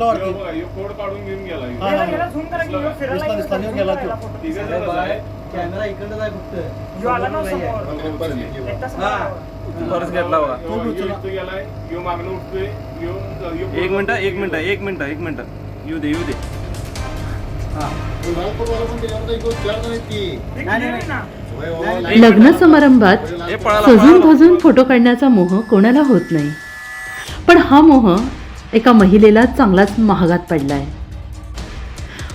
ह्यो कोड काढून घेऊन गेला. हा, हा. दिसला, गेला. कॅमेरा इकडं आहे फक्त. आला ना समोर हा. परस घेतला बघा. एक मिनिट एक मिनिट एक मिनिट एक मिनिट. येऊ दे येऊ दे. लग्न समारंभात सजून. धजून फोटो काढण्याचा मोह कोणाला होत नाही. पण हा मोह एका महिलेला चांगलाच महागात पडला आहे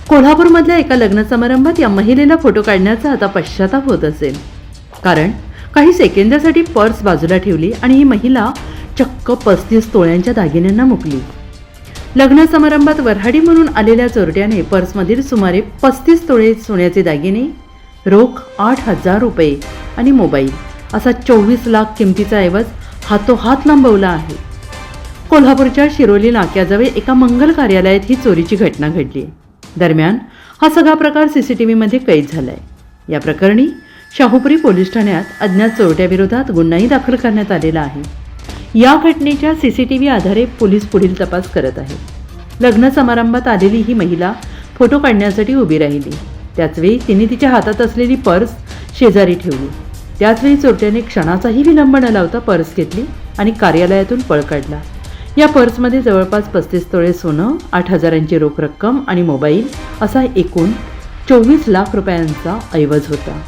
कोल्हापूरमधल्या एका लग्न समारंभात या महिलेला फोटो काढण्याचा आता पश्चाताप होत असेल. कारण काही सेकंदासाठी पर्स बाजूला ठेवली आणि ही महिला चक्क पस्तीस तोळ्यांच्या दागिन्यांना मुकली. लग्न समारंभात वऱ्हाडी म्हणून आलेल्या चोरट्याने पर्समधील सुमारे पस्तीस तोळे सोन्याचे दागिने रोख आठ हजार रुपये आणि मोबाईल असा चोवीस लाख किमतीचा ऐवज हातोहात लांबवला आहे. कोल्हापूरच्या शिरोली नाक्याजवळ एका मंगल कार्यालयात ही चोरीची घटना घडली. दरम्यान हा सगळा प्रकार सी सी टी व्हीमध्ये कैद झालाय. या प्रकरणी शाहूपुरी पोलीस ठाण्यात अज्ञात चोरट्याविरोधात गुन्हाही दाखल करण्यात आलेला आहे. या घटनेच्या सी सी टी व्ही आधारे पोलीस पुढील तपास करत आहेत. लग्न समारंभात आलेली ही महिला फोटो काढण्यासाठी उभी राहिली. त्याचवेळी तिने तिच्या हातात असलेली पर्स शेजारी ठेवली. त्याचवेळी चोरट्याने क्षणाचाही विलंब न लावता पर्स घेतली आणि कार्यालयातून पळ काढला. या पर्समध्ये जवळपास पस्तीस तोळे सोनं आठ हजारांची रोख रक्कम आणि मोबाईल असा एकूण चोवीस लाख रुपयांचा ऐवज होता.